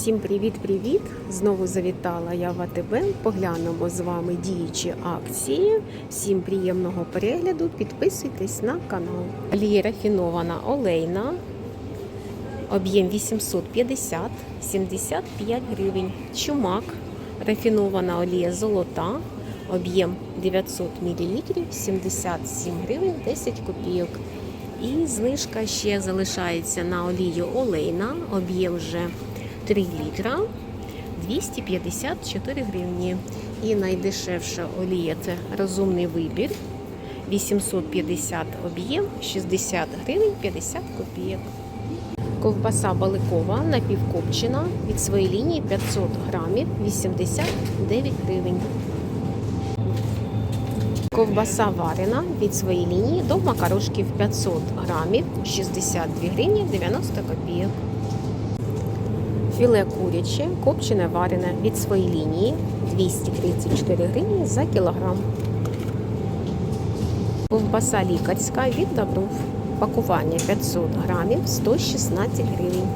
Всім привіт-привіт! Знову завітала я в АТБ. Поглянемо з вами діючі акції. Всім приємного перегляду. Підписуйтесь на канал. Олія рафінована олейна. Об'єм 850, 75 гривень. Чумак. Рафінована олія золота. Об'єм 900 мл, 77 гривень 10 копійок. І знижка ще залишається на олію олейна. Об'єм вже 3 літра 254 гривні. І найдешевша олія це розумний вибір. 850 об'єм, 60 гривень 50 копійок. Ковбаса баликова напівкопчена від своєї лінії 500 грамів 89 гривень. Ковбаса варена від своєї лінії до макарошків 500 грамів 62 гривні 90 копійок. Філе куряче, копчене варене від своєї лінії 234 гривні за кілограм. Ковбаса лікарська від добров. Пакування 500 грамів 116 гривень.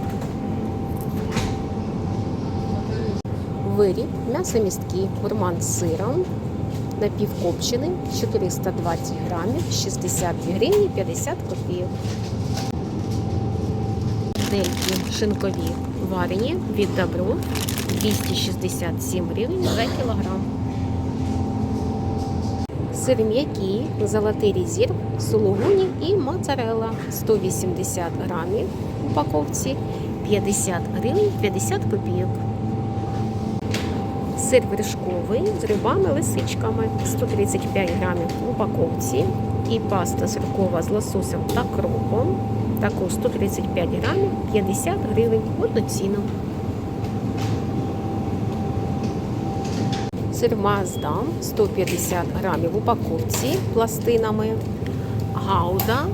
Виріб, м'ясомістки, гурман з сиром, напівкопчений 420 грамів 62 гривні 50 копійок. Дельки шинкові варені від добро 267 гривень за кілограм. Сир м'який, золотий резерв, сулугуні і моцарелла 180 грамів в упаковці 50 гривень 50 копійок. Сир вершковий з рибами, лисичками 135 грамів в упаковці. І паста сиркова з лососем та кропом. Також 135 грамів 50 гривень ціну. Сир Маздам 150 грамів в упаковці пластинами. Гауда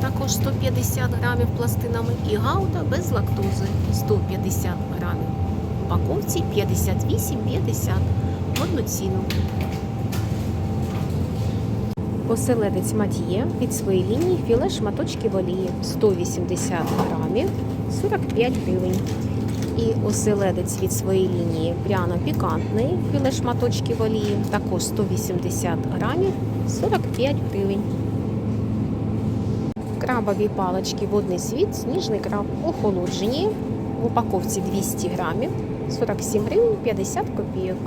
також 150 грамів пластинами. І гауда без лактози 150 грамів. В упаковці 58,50 в одну ціну. Оселедець Матіє від своєї лінії філе шматочки олії 180 грамів 45 гривень. І оселедець від своєї лінії пряно-пікантний філе шматочки олії також 180 грамів 45 гривень. Крабові палички водний світ, сніжний краб охолоджені в упаковці 200 грамів 47 гривень 50 копійок.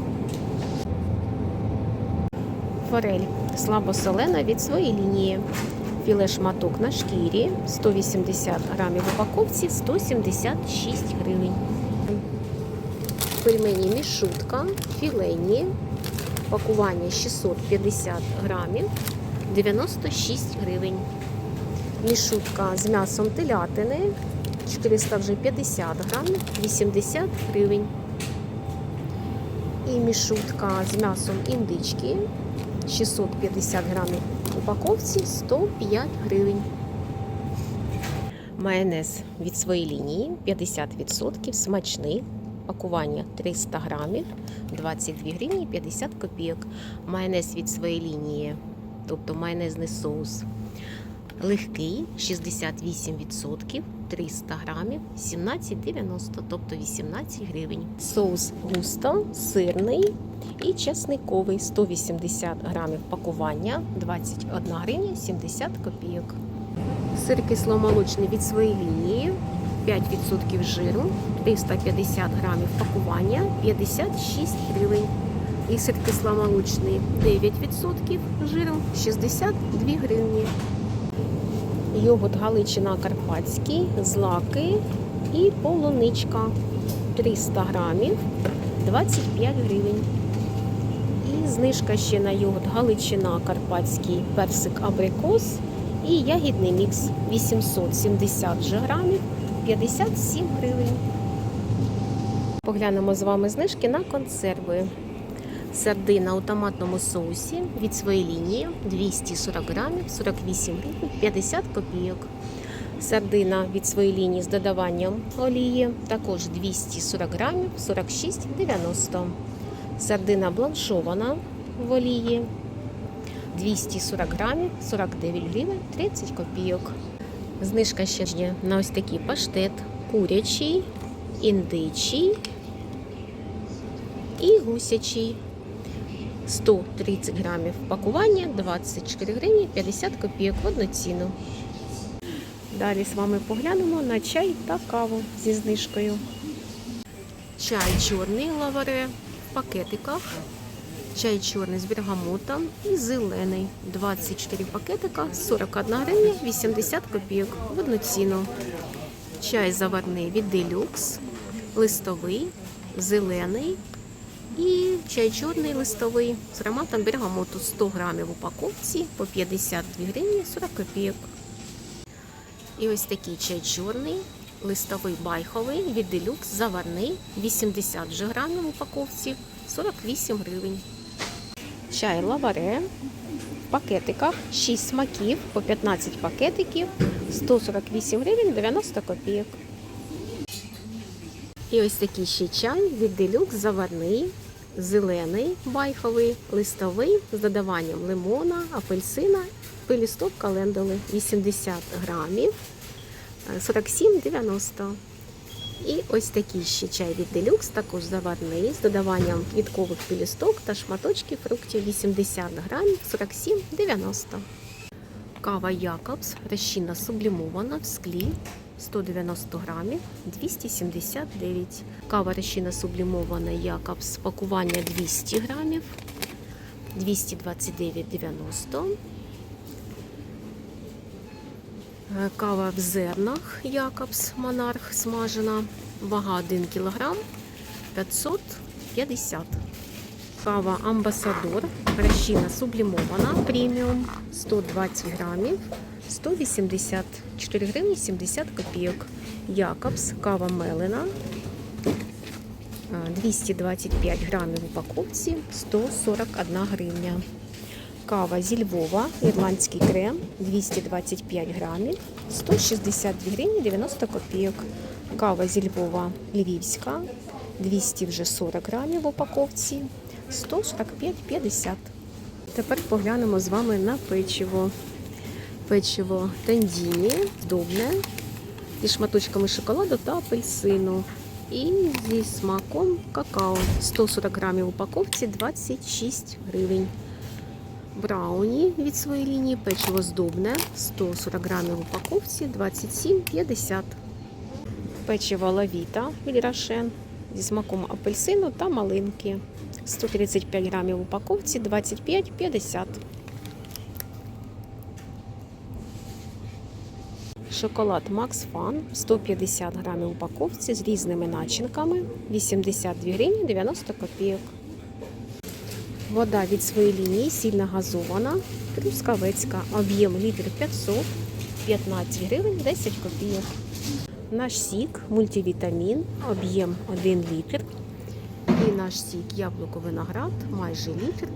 Форель слабосолена від своєї лінії. Філе шматок на шкірі 180 грамів в упаковці 176 гривень. Пельмені мішутка, філейні, пакування 650 грамів 96 гривень. Мішутка з м'ясом телятини 450 грамів 80 гривень. І мішутка з м'ясом індички 650 грамів в упаковці 105 гривень. Майонез від своєї лінії 50% смачний. Пакування 300 грамів 22 гривні 50 копійок. Майонез від своєї лінії, тобто майонезний соус. Легкий 68%, 300 грамів, 17,90, тобто 18 гривень. Соус густо, сирний і чесниковий 180 грамів пакування, 21 гривня 70 копійок. Сир кисломолочний від своєї лінії, 5% жиру, 350 грамів пакування, 56 гривень. І сир кисломолочний 9% жиру, 62 гривні. Йогурт Галичина Карпатський, злаки і полуничка 300 грамів 25 гривень. І знижка ще на йогурт Галичина Карпатський персик абрикос і ягідний мікс 870 грамів 57 гривень. Поглянемо з вами знижки на консерви. Сардина у томатному соусі від своєї лінії 240 грамів 48 гривень 50 копійок. Сардина від своєї лінії з додаванням олії також 240 грамів 46,90. Сардина бланшована в олії 240 грамів 49 гривень 30 копійок. Знижка ще є на ось такий паштет курячий індичий і гусячий. 130 грамів пакування, 24 гривні 50 копійок в одну ціну. Далі з вами поглянемо на чай та каву зі знижкою. Чай чорний лаваре в пакетиках. Чай чорний з бергамотом і зелений. 24 пакетика, 41 гривня 80 копійок в одну ціну. Чай заварний від Deluxe, листовий, зелений і чай чорний листовий з ароматом бергамоту 100 грамів в упаковці по 52 гривні 40 копійок. І ось такий чай чорний, листовий байховий від Deluxe заварний 80 вже грамів в упаковці 48 гривень. Чай лаваре в пакетиках 6 смаків по 15 пакетиків 148 гривень 90 копійок. І ось такий ще чай від Deluxe заварний, зелений, байховий, листовий з додаванням лимона, апельсина, пилісток календули 80 грамів, е, 47,90. І ось такий ще чай від Deluxe, також заварний, з додаванням квіткових пилісток та шматочків фруктів 80 грамів, 47,90. Кава Якобс, розчинна сублімована в склі 190 грамів, 279. Кава розчинна сублімована Якобс, пакування 200 грамів, 229,90. Е, Кава в зернах Якобс Монарх смажена, вага 1 кг, 550. Кава Амбасадор, розчинна сублімована, преміум 120 грамів, 184 гривні 70 копійок. Якобс, кава Мелена, е, 225 грамів в упаковці, 141 гривня. Кава зі Львова, ірландський крем, 225 грамів, 162 гривні 90 копійок. Кава зі Львова львівська, 200 вже 40 грамів в упаковці, 145,50. Тепер поглянемо з вами на печиво. Печиво тандіні, здобне, зі шматочками шоколаду та апельсину. І зі смаком какао. 140 грамів в упаковці, 26 гривень. Брауні від своєї лінії, печиво здобне, 140 грамів в упаковці, 27,50. Печиво лавіта від Рошен зі смаком апельсину та малинки. 135 грамів в упаковці, 25,50. Шоколад Max Fun 150 грамів упаковці з різними начинками, 82 гривні 90 копійок. Вода від своєї лінії сильно газована, трускавецька, об'єм літр 500, 15 гривень 10 копійок. Наш сік мультивітамін, об'єм 1 літр. Наш сік яблуко виноград майже літр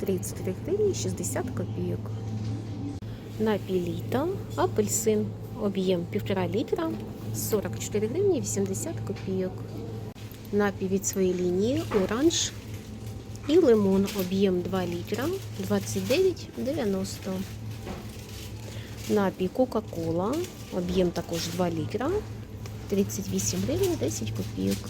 33 гривні 60 копійок. Напій літа, апельсин, об'єм 1,5 літра 44 гривні 80 копійок. Напій від своєї лінії оранж і лимон об'єм 2 літра 29,90. Напій Кока-Кола, об'єм також 2 літра 38 гривень 10 копійок.